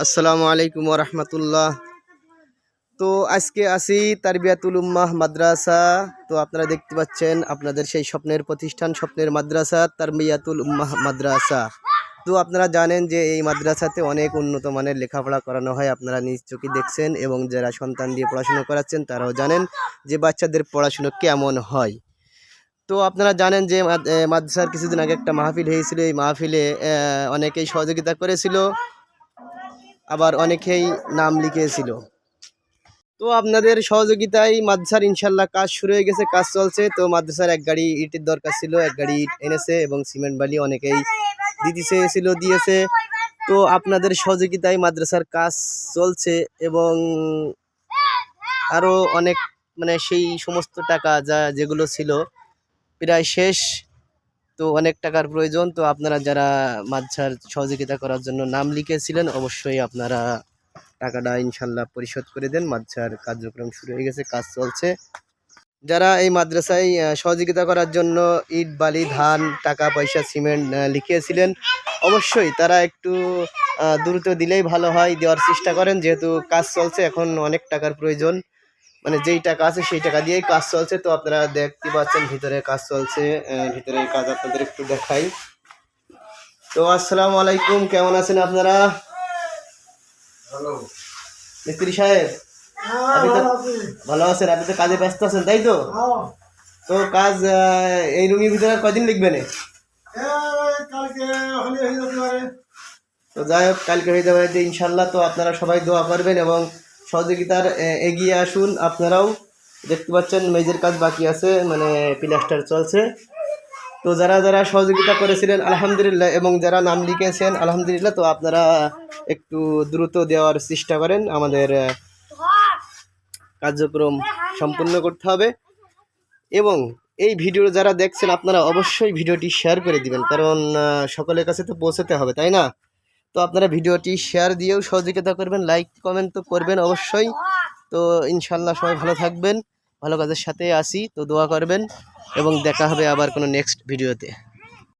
আসসালামু আলাইকুম রহমতুল্লাহ তো আজকে আসি তারবিয়াতুল উম্মাহ মাদ্রাসা। তো আপনারা দেখতে পাচ্ছেন আপনাদের সেই স্বপ্নের প্রতিষ্ঠান, স্বপ্নের মাদ্রাসা, তারবিয়াতুল উম্মাহ মাদ্রাসা। তো আপনারা জানেন যে এই মাদ্রাসাতে অনেক উন্নত মানের লেখাপড়া করানো হয়, আপনারা নিজ চোখে দেখছেন এবং যারা সন্তান দিয়ে পড়াশুনো করাচ্ছেন তারাও জানেন যে বাচ্চাদের পড়াশুনো কেমন হয়। তো আপনারা জানেন যে মাদ্রাসার কিছুদিন আগে একটা মাহফিল হয়েছিল, এই মাহফিলে অনেকেই সহযোগিতা করেছিল। আবার অনেকেই নাম লিখিয়েছিল। তো আপনাদের সহযোগিতায় মাদ্রাসার ইনশাল্লাহ কাজ শুরু হয়ে গেছে, কাজ চলছে। তো মাদ্রাসার এক গাড়ি ইটের দরকার ছিল, এক গাড়ি ইট এনেছে এবং সিমেন্ট বালি অনেকেই দিতে চেয়েছিল দিয়েছে। তো আপনাদের সহযোগিতায় মাদ্রাসার কাজ চলছে এবং আরও অনেক মানে সেই সমস্ত টাকা যা যেগুলো ছিল, প্রায় শেষ। তো অনেক টাকার প্রয়োজন। তো আপনারা যারা মাদ্রাসার সহযোগিতা করার জন্য নাম লিখেছিলেন, অবশ্যই আপনারা টাকাটা ইনশাল্লাহ পরিশোধ করে দেন। মাদ্রাসার কার্যক্রম শুরু হয়ে গেছে, কাজ চলছে। যারা এই মাদ্রাসায় সহযোগিতা করার জন্য ইট, বালি, ধান, টাকা, পয়সা, সিমেন্ট লিখিয়েছিলেন, অবশ্যই তারা একটু দ্রুত দিলেই ভালো হয়, দেওয়ার চেষ্টা করেন। যেহেতু কাজ চলছে, এখন অনেক টাকার প্রয়োজন। মানে যেই টাকা আছে সেই টাকা দিয়েই কাজ চলছে। তো আপনারা দেখতে পাচ্ছেন ভিতরে কাজ চলছে আহ, ভিতরে কাজ আপনাদের একটু দেখাই। তো আসসালামু আলাইকুম কেমন আছেন আপনারা? মিস্ত্রি সাহেব আপনি তো ভালো আছেন আপনি তো কাজে ব্যস্ত আছেন তাই তো? তো কাজ আহ, এই রুমের ভিতরে কয়দিন লিখবেন? কালকে হলে হয়ে পারে। তো যাই হোক কালকে হয়ে যাবে ইনশাল্লাহ তো আপনারা সবাই দোয়া করবেন এবং সহযোগিতার এগিয়ে আসুন আপনারাও। দেখতে পাচ্ছেন, মেজের কাজ বাকি আছে মানে প্লাস্টার চলছে। তো যারা যারা সহযোগিতা করেছিলেন, আলহামদুলিল্লাহ, এবং যারা নাম লিখেছেন, আলহামদুলিল্লাহ, তো আপনারা একটু দ্রুত দেওয়ার চেষ্টা করেন। আমাদের কার্যক্রম সম্পূর্ণ করতে হবে। এবং এই ভিডিও যারা দেখছেন, আপনারা অবশ্যই ভিডিওটি শেয়ার করে দিবেন, কারণ সকলের কাছে তো পৌঁছাতে হবে, তাই না? তো আপনারা ভিডিওটি শেয়ার দিয়েও সহযোগিতা করবেন লাইক কমেন্ট তো করবেন অবশ্যই। তো ইনশাল্লাহ সবাই ভালো থাকবেন, ভালো কাজের সাথে আসি তো দোয়া করবেন এবং দেখা হবে আবার কোনো নেক্সট ভিডিওতে